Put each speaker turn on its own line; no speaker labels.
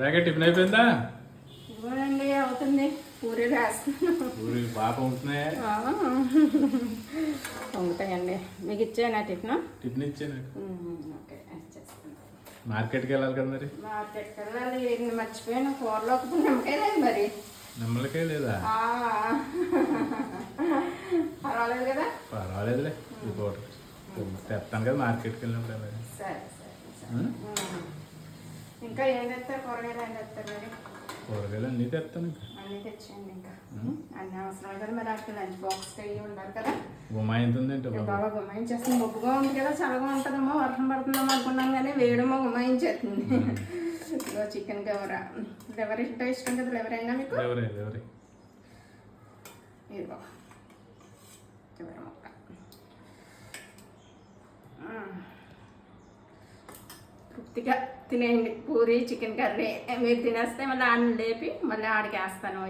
రాగా టిఫిన్ అయిపోయిందా?
ఇవ్వనండి అవుతుంది. పూరి వేస్తున్నాను
ఊరి పాప ఉంటున్నాయా
ఉంటాయండి మీకు ఇచ్చానా టిఫిన్?
టిఫిన్ ఇచ్చే నాకు.
ఓకే ఇచ్చేస్తాను.
మార్కెట్కి వెళ్ళాలి కదా మరి?
మార్కెట్కి వెళ్ళాలి. మర్చిపోయాను. కూరలో నిమ్మకాయ లేదు మరి.
నిమ్మలకే లేదా?
పర్వాలేదు కదా?
పర్వాలేదులే. పూట తెస్తాను కదా మార్కెట్కి వెళ్ళినప్పుడు.
సరే సరే. ఇంకా ఏం తెస్తారు? కూరగాయలు ఏం తెస్తారు మరి?
కూరగాయలు అన్నీ తెస్తాను
అన్నీ తెచ్చేయండి ఇంకా. అన్ని అవసరాలు కదా మరి అక్కడ లంచ్ బాక్స్ అయ్యి ఉండాలి కదా.
ఉందంటే బాబు.
బాగా గుమ్మాయించేస్తుంది మబ్బుగా ఉంది కదా చల్లగా ఉంటుందేమో వర్షం పడుతుందేమో అనుకున్నాం కానీ వేయడమో గుమ్మాయించేస్తుంది ఇదిగో చికెన్ కవర లివర్ ఇంత ఇష్టం కదా లివర్ అయినా మీకు?
ఎవరే ఎవరే
ఇదిగో. తృప్తిగా తినేయండి. పూరి చికెన్ కర్రీ మీరు తినేస్తే మళ్ళీ ఆడిని లేపి మళ్ళీ ఆడికి వేస్తాను.